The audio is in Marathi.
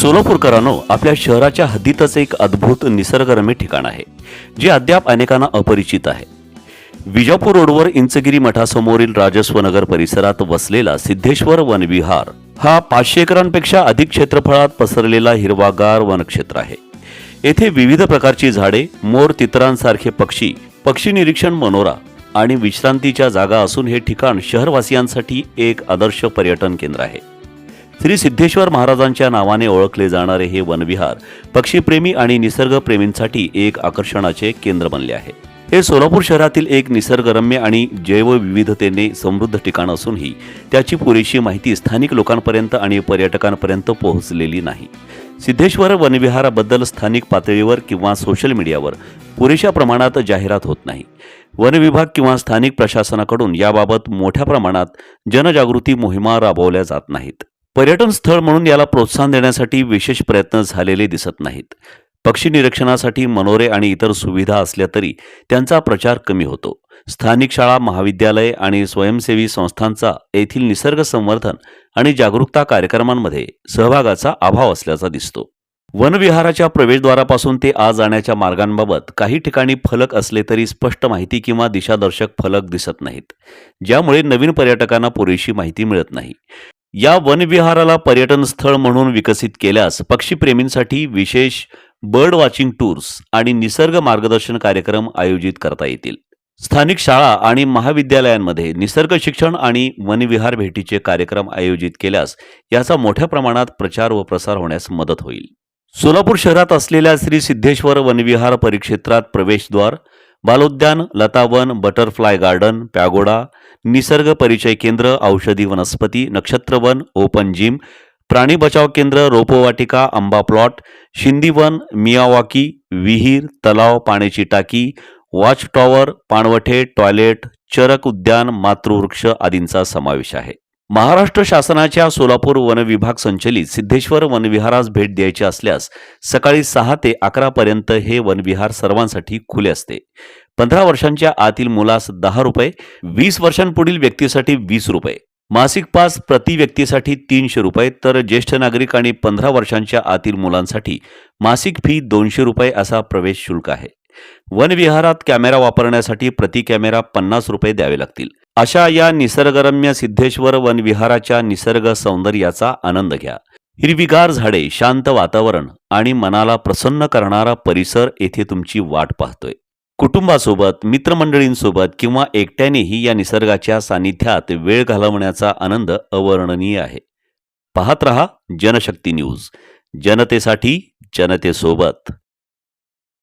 सोलापूरकरांनो आपल्या शहराच्या हद्दीतच एक अद्भुत निसर्गरम्य ठिकाण आहे जे अद्याप अनेकांना अपरिचित आहे. विजापूर रोडवर इंचगिरी मठासमोरील राजस्वनगर परिसरात वसलेला सिद्धेश्वर वनविहार हा पाचशे एकरांपेक्षा अधिक क्षेत्रफळात पसरलेला हिरवागार वनक्षेत्र आहे. येथे विविध प्रकारची झाडे मोर तितरांसारखे पक्षी पक्षी निरीक्षण मनोरा आणि विश्रांतीच्या जागा असून हे ठिकाण शहरवासियांसाठी एक आदर्श पर्यटन केंद्र आहे. श्री सिद्धेश्वर महाराजांच्या नावाने ओळखले जाणारे हे वनविहार पक्षीप्रेमी आणि निसर्गप्रेमींसाठी एक आकर्षणाचे केंद्र बनले आहे. हे सोलापूर शहरातील एक निसर्गरम्य आणि जैवविविधतेने समृद्ध ठिकाण असूनही त्याची पुरेशी माहिती स्थानिक लोकांपर्यंत आणि पर्यटकांपर्यंत पोहोचलेली नाही. सिद्धेश्वर वनविहाराबद्दल स्थानिक पातळीवर किंवा सोशल मीडियावर पुरेशा प्रमाणात जाहिरात होत नाही. वन विभाग किंवा स्थानिक प्रशासनाकडून याबाबत मोठ्या प्रमाणात जनजागृती मोहिमा राबवल्या जात नाहीत. पर्यटन स्थळ म्हणून याला प्रोत्साहन देण्यासाठी विशेष प्रयत्न झालेले दिसत नाहीत. पक्षी निरीक्षणासाठी मनोरे आणि इतर सुविधा असल्या तरी त्यांचा प्रचार कमी होतो. स्थानिक शाळा महाविद्यालय आणि स्वयंसेवी संस्थांचा येथील निसर्ग संवर्धन आणि जागरूकता कार्यक्रमांमध्ये सहभागाचा अभाव असल्याचा दिसतो. वनविहाराच्या प्रवेशद्वारापासून ते आज जाण्याच्या मार्गांबाबत काही ठिकाणी फलक असले तरी स्पष्ट माहिती किंवा दिशादर्शक फलक दिसत नाहीत. ज्यामुळे नवीन पर्यटकांना पुरेशी माहिती मिळत नाही. या वनविहाराला पर्यटन स्थळ म्हणून विकसित केल्यास पक्षीप्रेमींसाठी विशेष बर्ड वॉचिंग टूर्स आणि निसर्ग मार्गदर्शन कार्यक्रम आयोजित करता येतील. स्थानिक शाळा आणि महाविद्यालयांमध्ये निसर्ग शिक्षण आणि वनविहार भेटीचे कार्यक्रम आयोजित केल्यास याचा मोठ्या प्रमाणात प्रचार व प्रसार होण्यास मदत होईल. सोलापूर शहरात असलेल्या श्री सिद्धेश्वर वनविहार परिक्षेत्रात प्रवेशद्वार बालोद्यान लतावन बटरफ्लाय गार्डन पॅगोडा निसर्ग परिचय केंद्र औषधी वनस्पती नक्षत्रवन ओपन जिम प्राणी बचाव केंद्र रोपवाटिका आंबा प्लॉट शिंदीवन मियावाकी विहीर तलाव पाण्याची टाकी वॉच टॉवर पाणवठे टॉयलेट चरक उद्यान मातृवृक्ष आदींचा समावेश आहे. महाराष्ट्र शासनाच्या सोलापूर वन विभाग संचलित सिद्धेश्वर वनविहारास भेट द्यायची असल्यास सकाळी सहा ते अकरापर्यंत हे वनविहार सर्वांसाठी खुले असते. पंधरा वर्षांच्या आतील मुलास दहा रुपये वीस वर्षांपुढील व्यक्तीसाठी वीस रुपये मासिक पास प्रति व्यक्तीसाठी तीनशे रुपये तर ज्येष्ठ नागरिक आणि पंधरा वर्षांच्या आतील मुलांसाठी मासिक फी दोनशे रुपये असा प्रवेश शुल्क आहे. वनविहारात कॅमेरा वापरण्यासाठी प्रति कॅमेरा पन्नास रुपये द्यावे लागतील. अशा या निसर्गरम्य सिद्धेश्वर वनविहाराच्या निसर्ग सौंदर्याचा आनंद घ्या. हिरवीगार झाडे शांत वातावरण आणि मनाला प्रसन्न करणारा परिसर येथे तुमची वाट पाहतोय. कुटुंबासोबत मित्रमंडळींसोबत किंवा एकट्यानेही या निसर्गाच्या सानिध्यात वेळ घालवण्याचा आनंद अवर्णनीय आहे. पाहत रहा जनशक्ती न्यूज. जनतेसाठी जनतेसोबत.